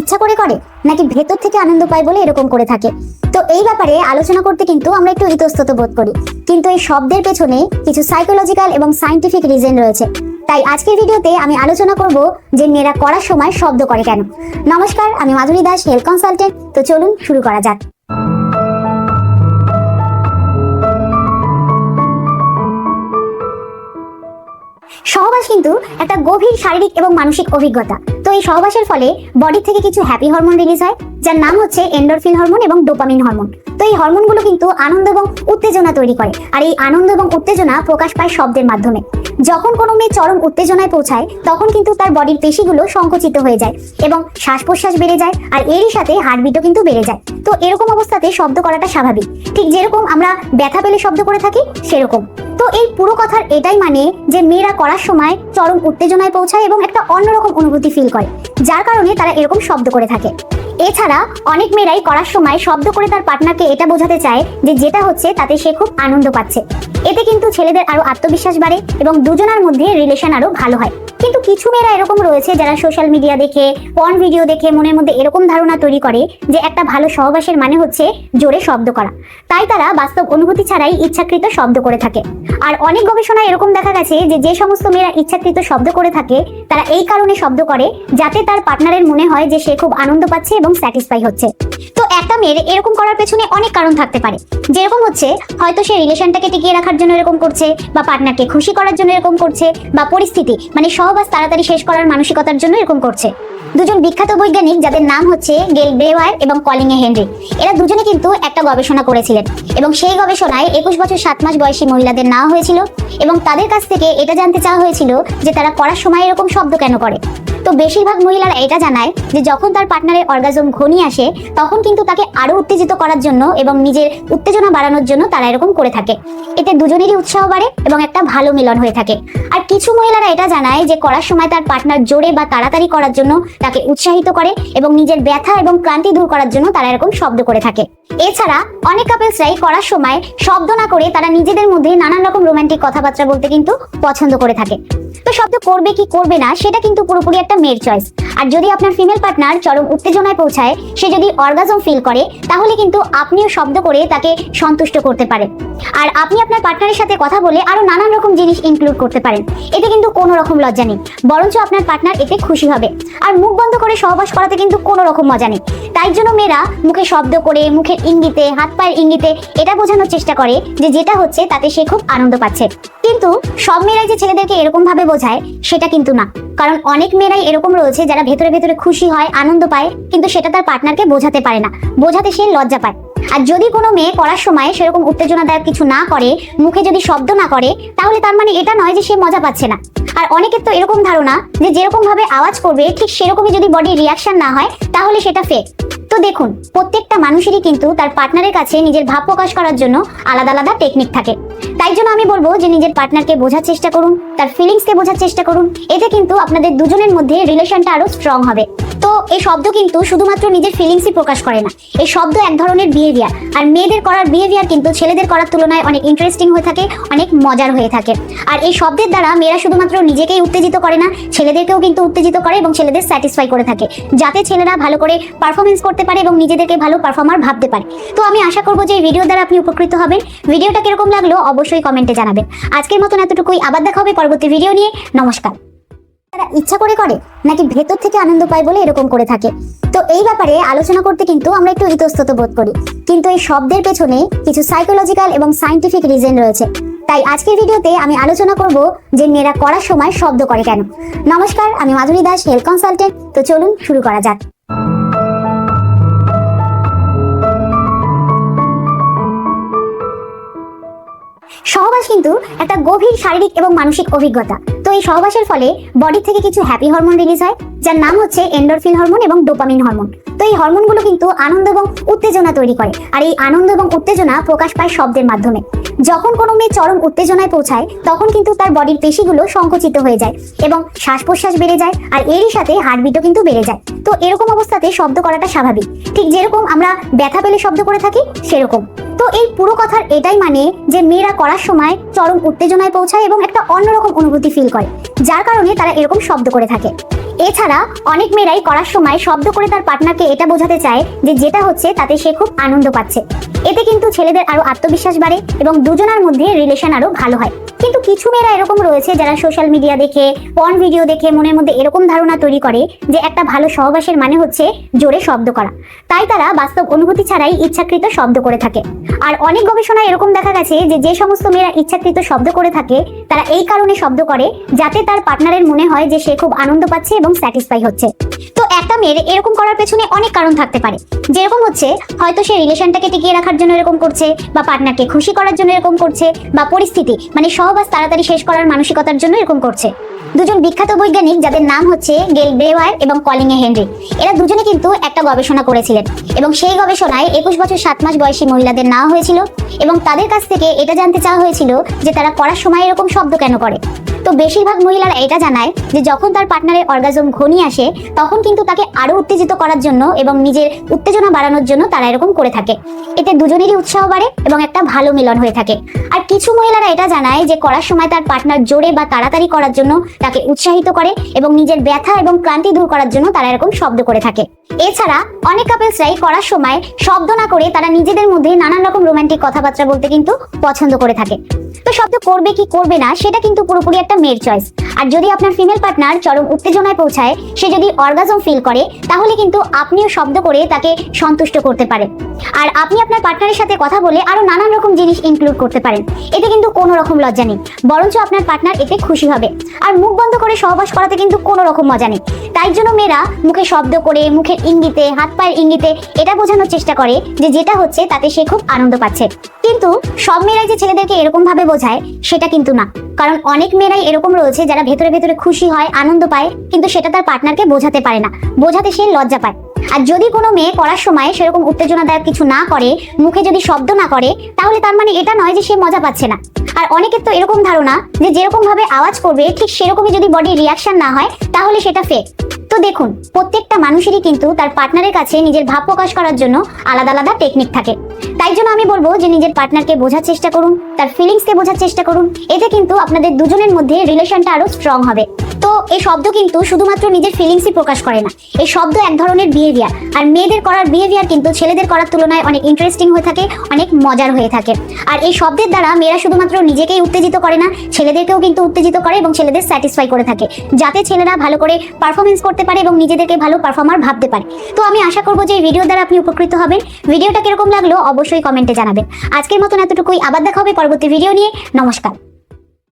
ইচ্ছা করে করে, নাকি ভেতর থেকে আনন্দ পায় বলে এরকম করে থাকে? তো এই ব্যাপারে আলোচনা করতে কিন্তু আমরা একটু ইতস্তত বোধ করি। কিন্তু এই শব্দের পেছনে কিছু সাইকোলজিক্যাল এবং সাইন্টিফিক রিজন রয়েছে। তাই আজকের ভিডিওতে আমি আলোচনা করব যে মেয়েরা করার সময় শব্দ করে কেন। নমস্কার, আমি মাধুরী দাস, হেলথ কনসালটেন্ট তো চলুন শুরু করা যাক। সহবাস কিন্তু একটা গভীর শারীরিক এবং মানসিক অভিজ্ঞতা। এই সহবাসের ফলে বডি থেকে কিছু হ্যাপি হরমোন রিলিজ হয়, যার নাম হচ্ছে এন্ডোরফিন হরমোন এবং ডোপামিন হরমোন তো এই হরমোনগুলো কিন্তু আনন্দ এবং উত্তেজনা তৈরি করে, আর এই আনন্দ এবং উত্তেজনা প্রকাশ পায় শব্দের মাধ্যমে। যখন কোনো মেয়ে চরম উত্তেজনায় পৌঁছায়, তখন কিন্তু তার বডির পেশিগুলো সংকুচিত হয়ে যায় এবং শ্বাস প্রশ্বাস বেড়ে যায়, আর এরই সাথে হার্টবিটও কিন্তু বেড়ে যায়। তো এরকম অবস্থাতে শব্দ করাটা স্বাভাবিক। ঠিক যেরকম আমরা ব্যথা পেলে শব্দ করে থাকি, সেরকম। তো এই পুরো কথার এটাই মানে যে মেয়েরা করার সময় চরম উত্তেজনায় পৌঁছায় এবং একটা অন্যরকম অনুভূতি ফিল করে। যার কারণে তারা এরকম শব্দ করে থাকে। এছাড়া অনেক মেয়েরাই করার সময় শব্দ করে তার পার্টনারকে এটা বোঝাতে চায় যে যেটা হচ্ছে তাতে সে খুব আনন্দ পাচ্ছে। এতে কিন্তু ছেলেদের আরও আত্মবিশ্বাস বাড়ে এবং দুজনের মধ্যে রিলেশন আরও ভালো হয়। কিন্তু কিছু মেয়েরা এরকম রয়েছে যারা সোশ্যাল মিডিয়া দেখে পর্ন ভিডিও দেখে মনের মধ্যে এরকম ধারণা তৈরি করে যে একটা ভালো সহবাসের মানে হচ্ছে জোরে শব্দ করা। তাই তারা বাস্তব অনুভূতি ছাড়াই ইচ্ছাকৃত শব্দ করে থাকে। আর অনেক গবেষণায় এরকম দেখা গেছে যে যে সমস্ত মেয়েরা ইচ্ছাকৃত শব্দ করে থাকে, তারা এই কারণে শব্দ করে যাতে তার পার্টনারের মনে হয় যে সে খুব আনন্দ পাচ্ছে এবং স্যাটিসফাই হচ্ছে। তো একটা মেয়ের এরকম করার পেছনে অনেক কারণ থাকতে পারে। যেরকম হচ্ছে, হয়তো সে রিলেশনটাকে টিকিয়ে রাখার জন্য এরকম করছে, বা পার্টনারকে খুশি করার জন্য এরকম করছে, বা পরিস্থিতি মানে সহবাস তাড়াতাড়ি শেষ করার মানসিকতার জন্য এরকম করছে। দুজন বিখ্যাত বৈজ্ঞানিক যাদের নাম হচ্ছে গেল ব্রেওয়ার এবং কলিং এ হেনরি। এরা দুজনে কিন্তু একটা গবেষণা করেছিলেন এবং সেই গবেষণায় একুশ বছর সাত মাস বয়সী মহিলাদের নেওয়া হয়েছিল এবং তাদের কাছ থেকে এটা জানতে চাওয়া হয়েছিল যে তারা করার সময় এরকম শব্দ কেন করে। তো বেশিরভাগ মহিলারা এটা জানায় যে যখন তার পার্টনারের অর্গাজম ঘনিয়ে আসে, তখন কিন্তু তাকে আরও উত্তেজিত করার জন্য এবং নিজের উত্তেজনা বাড়ানোর জন্য তারা এরকম করে থাকে। এতে দুজনেরই উৎসাহ বাড়ে এবং একটা ভালো মিলন হয়ে থাকে। আর কিছু মহিলারা এটা জানায় যে করার সময় তার পার্টনার জোরে বা তাড়াতাড়ি করার জন্য তাকে উৎসাহিত করে এবং নিজের ব্যথা এবং ক্লান্তি দূর করার জন্য তারা এরকম শব্দ করে থাকে। এছাড়া অনেক কাপলসরাই করার সময় শব্দ না করে তারা নিজেদের মধ্যে নানান রকম রোমান্টিক কথাবার্তা বলতে কিন্তু পছন্দ করে থাকে। তো শব্দ করবে কি করবে না, সেটা কিন্তু পুরোপুরি একটা মেয়ের চয়েস আর যদি আপনার ফিমেল পার্টনার চরম উত্তেজনায় পৌঁছায়, সে যদি অর্গাজম ফিল করে, তাহলে কিন্তু আপনিও শব্দ করে তাকে সন্তুষ্ট করতে পারেন। আর আপনি আপনার পার্টনারের সাথে কথা বলে আরও নানান রকম জিনিস ইনক্লুড করতে পারেন। এতে কিন্তু কোনো রকম লজ্জা নেই। বরঞ্চ আপনার পার্টনার এতে খুশি হবে। আর মুখ বন্ধ করে সহবাস করাতে কিন্তু কোনো রকম মজা নেই। তাই জন্য মেয়েরা মুখে শব্দ করে, মুখের ইঙ্গিতে, হাত পায়ের ইঙ্গিতে এটা বোঝানোর চেষ্টা করে যে যেটা হচ্ছে তাতে সে খুব আনন্দ পাচ্ছে। কিন্তু সব মেয়েরাই যে ছেলেদেরকে এরকম ভাবে বোঝায়, সেটা কিন্তু না। কারণ অনেক মেয়েরাই এরকম রয়েছে যারা ভেতরে ভেতরে খুশি হয়, আনন্দ পায়, কিন্তু সেটা তার পার্টনারকে বোঝাতে পারে না। বোঝাতে সে লজ্জা পায়। আর যদি কোনো মেয়ে করার সময় সেরকম উত্তেজনাদায়ক কিছু না করে, মুখে যদি শব্দ না করে, তাহলে তার মানে এটা নয় যে সে মজা পাচ্ছে না। আর অনেকের তো এরকম ধারণা যে যেরকম ভাবে আওয়াজ করবে, ঠিক সেরকমই যদি বডির রিয়াকশন না হয়, তাহলে সেটা ফেক তো দেখুন, প্রত্যেকটা মানুষেরই কিন্তু তার পার্টনারের কাছে নিজের ভাব প্রকাশ করার জন্য আলাদা আলাদা টেকনিক থাকে। তাই জন্য আমি বলব যে নিজের পার্টনারকে বোঝার চেষ্টা করুন, তার ফিলিংসকে বোঝার চেষ্টা করুন। এতে কিন্তু আপনাদের দুজনের মধ্যে রিলেশনটা আরও স্ট্রং হবে। তো এই শব্দ কিন্তু শুধুমাত্র নিজের ফিলিংসই প্রকাশ করে না, এই শব্দ এক ধরনের বিহেভিয়ার আর মেয়েদের করার বিহেভিয়ার কিন্তু ছেলেদের করার তুলনায় অনেক ইন্টারেস্টিং হয়ে থাকে, অনেক মজার হয়ে থাকে। আর এই শব্দের দ্বারা মেয়েরা শুধুমাত্র নিজেকেই উত্তেজিত করে না, ছেলেদেরকেও কিন্তু উত্তেজিত করে এবং ছেলেদের স্যাটিসফাই করে থাকে। যাতে ছেলেরা ভালো করে পারফরমেন্স করতে পারে এবং নিজেদেরকে ভালো পারফর্মার ভাবতে পারে। তো আমি আশা করব যে ভিডিও দ্বারা আপনি উপকৃত হবেন। ভিডিওটা কীরকম লাগল অবশ্যই কমেন্টে জানাবেন। আজকের মতন এতটুকুই। আবার দেখা হবে পরবর্তী ভিডিও নিয়ে। নমস্কার। তারা ইচ্ছা করে করে, নাকি ভেতর থেকে আনন্দ পায় বলে এরকম করে থাকে? তো এই ব্যাপারে আলোচনা করতে কিন্তু আমরা একটু ইতস্তত বোধ করি। কিন্তু এই শব্দের পেছনে কিছু সাইকোলজিক্যাল এবং সাইন্টিফিক রিজন রয়েছে। তাই আজকের ভিডিওতে আমি আলোচনা করব যে মেয়েরা করার সময় শব্দ করে কেন। নমস্কার, আমি মাধুরী দাস হেলথ কনসালটেন্ট তো চলুন শুরু করা যাক। সহবাস কিন্তু একটা গভীর শারীরিক এবং মানসিক অভিজ্ঞতা। এই সহবাসের ফলে বডি থেকে কিছু হ্যাপি হরমোন রিলিজ হয়, যার নাম হচ্ছে এন্ডোরফিন হরমোন এবং ডোপামিন হরমোন তো এই হরমোনগুলো কিন্তু আনন্দ এবং উত্তেজনা তৈরি করে। আর এই আনন্দ এবং উত্তেজনা প্রকাশ পায় শব্দের মাধ্যমে। যখন কোনো মেয়ে চরম উত্তেজনায় পৌঁছায়, তখন কিন্তু তার বডির পেশিগুলো সংকুচিত হয়ে যায় এবং শ্বাস প্রশ্বাস বেড়ে যায় আর এরই সাথে হার্টবিটও কিন্তু বেড়ে যায়। তো এরকম অবস্থাতে শব্দ করাটা স্বাভাবিক। ঠিক যেরকম আমরা ব্যথা পেলে শব্দ করে থাকি, সেরকম। তো এই পুরো কথার এটাই মানে যে মেয়েরা করার সময় চরম উত্তেজনায় পৌঁছায় এবং একটা অন্যরকম অনুভূতি ফিল করে। যার কারণে তারা এরকম শব্দ করে থাকে। এছাড়া অনেক মেয়েরাই করার সময় শব্দ করে তার পার্টনারকে এটা বোঝাতে চায় যে যেটা হচ্ছে তাতে সে খুব আনন্দ পাচ্ছে। এতে কিন্তু ছেলেদের আরও আত্মবিশ্বাস বাড়ে এবং দুজনের মধ্যে রিলেশন আরও ভালো হয়। কিন্তু কিছু মেয়েরা এরকম রয়েছে যারা সোশ্যাল মিডিয়া দেখে পর্ন ভিডিও দেখে মনের মধ্যে এরকম ধারণা তৈরি করে যে একটা ভালো সহবাসের মানে হচ্ছে জোরে শব্দ করা। তাই তারা বাস্তব অনুভূতি ছাড়াই ইচ্ছাকৃত শব্দ করে থাকে। আর অনেক গবেষণায় এরকম দেখা গেছে যে যে সমস্ত মেয়েরা ইচ্ছাকৃত শব্দ করে থাকে, তারা এই কারণে শব্দ করে যাতে তার পার্টনারের মনে হয় যে সে খুব আনন্দ পাচ্ছে এবং স্যাটিসফাই হচ্ছে। তো একটা মেয়ের এরকম করার পেছনে অনেক কারণ থাকতে পারে। যেরকম হচ্ছে, হয়তো সে রিলেশনটাকে টিকিয়ে রাখার জন্য এরকম করছে, বা পার্টনারকে খুশি করার জন্য এরকম করছে, বা পরিস্থিতি মানে সহবাস তাড়াতাড়ি শেষ করার মানসিকতার জন্য এরকম করছে। দুজন বিখ্যাত বৈজ্ঞানিক, যাদের নাম হচ্ছে গেল ব্রেওয়ার এবং কলিং এ হেনরি, এরা দুজনে কিন্তু একটা গবেষণা করেছিলেন। এবং সেই গবেষণায় একুশ বছর সাত মাস বয়সী মহিলাদের নেওয়া হয়েছিল, এবং তাদের কাছ থেকে এটা জানতে চাওয়া হয়েছিল যে তারা করার সময় এরকম শব্দ কেন করে। তো বেশিরভাগ মহিলারা এটা জানায় যে যখন তার পার্টনারের অর্গাজম ঘনিয়ে আসে, তখন কিন্তু তাকে আরও উত্তেজিত করার জন্য এবং নিজের উত্তেজনা বাড়ানোর জন্য তারা এরকম করে থাকে। এতে দুজনেরই উৎসাহ বাড়ে এবং একটা ভালো মিলন হয়ে থাকে। আর কিছু মহিলারা এটা জানায় যে করার সময় তার পার্টনার জোরে বা তাড়াতাড়ি করার জন্য তাকে উৎসাহিত করে এবং নিজের ব্যথা এবং ক্লান্তি দূর করার জন্য তারা এরকম শব্দ করে থাকে। এছাড়া অনেক কাপলসরাই করার সময় শব্দ না করে তারা নিজেদের মধ্যে নানান রকম রোমান্টিক কথাবার্তা বলতে কিন্তু পছন্দ করে থাকে। তো শব্দ করবে কি করবে না, সেটা কিন্তু পুরোপুরি একটা মেয়ের চয়েস আর যদি আপনার ফিমেল পার্টনার চরম উত্তেজনায় পৌঁছায়, সে যদি অর্গাজম ফিল করে, তাহলে কিন্তু আপনিও শব্দ করে তাকে সন্তুষ্ট করতে পারেন। আর আপনি আপনার পার্টনারের সাথে কথা বলে আরও নানান রকম জিনিস ইনক্লুড করতে পারেন। এতে কিন্তু কোনো রকম লজ্জা নেই, বরঞ্চ আপনার পার্টনার এতে খুশি হবে। আর মুখ বন্ধ করে সহবাস করাতে কিন্তু কোনো রকম মজা নেই। তাই জন্য মেয়েরা মুখে শব্দ করে, মুখের ইঙ্গিতে, হাত পায়ের ইঙ্গিতে এটা বোঝানোর চেষ্টা করে যে যেটা হচ্ছে তাতে সে খুব আনন্দ পাচ্ছে। কিন্তু সব মেয়েরাই যে ছেলেদেরকে এরকম ভাবে বোঝায় সেটা কিন্তু না। কারণ অনেক মেয়েরাই এরকম রয়েছে যারা ভেতরে ভেতরে খুশি হয়, আনন্দ পায়, কিন্তু সেটা তার পার্টনারকে বোঝাতে পারে না। বোঝাতে সে লজ্জা পায়। আর যদি কোনো মেয়ে করার সময় সেরকম উত্তেজনাদায়ক কিছু না করে, মুখে যদি শব্দ না করে, তাহলে তার মানে এটা নয় যে সে মজা পাচ্ছে না। আর অনেকের তো এরকম ধারণা যে যেরকম ভাবে আওয়াজ করবে, ঠিক সেরকমই যদি বডির রিয়াকশন না হয়, তাহলে সেটা ফেক তো দেখুন, প্রত্যেকটা মানুষেরই কিন্তু তার পার্টনারের কাছে নিজের ভাব প্রকাশ করার জন্য আলাদা আলাদা টেকনিক থাকে। তাই জন্য আমি বলব যে নিজের পার্টনারকে বোঝার চেষ্টা করুন, তার ফিলিংসকে বোঝার চেষ্টা করুন। এতে কিন্তু আপনাদের দুজনের মধ্যে রিলেশনটা আরও স্ট্রং হবে। এই শব্দ কিন্তু শুধুমাত্র নিজের ফিলিংসই প্রকাশ করে না। এই শব্দ এক ধরনের বিহেভিয়ার আর মেয়েদের করার বিহেভিয়ার কিন্তু ছেলেদের করার তুলনায় অনেক ইন্টারেস্টিং হয়ে থাকে, অনেক মজার হয়ে থাকে। আর এই শব্দের দ্বারা মেয়েরা শুধুমাত্র নিজেকেই উত্তেজিত করে না, ছেলেদেরকেও কিন্তু উত্তেজিত করে এবং ছেলেদের স্যাটিসফাই করে থাকে। যাতে ছেলেরা ভালো করে পারফরমেন্স করতে পারে এবং নিজেদেরকে ভালো পারফর্মার ভাবতে পারে। তো আমি আশা করব যে এই ভিডিও দ্বারা আপনি উপকৃত হবেন। ভিডিওটা কীরকম লাগল অবশ্যই কমেন্টে জানাবেন। আজকের মতন এতটুকুই। আবার দেখা হবে পরবর্তী ভিডিও নিয়ে। নমস্কার।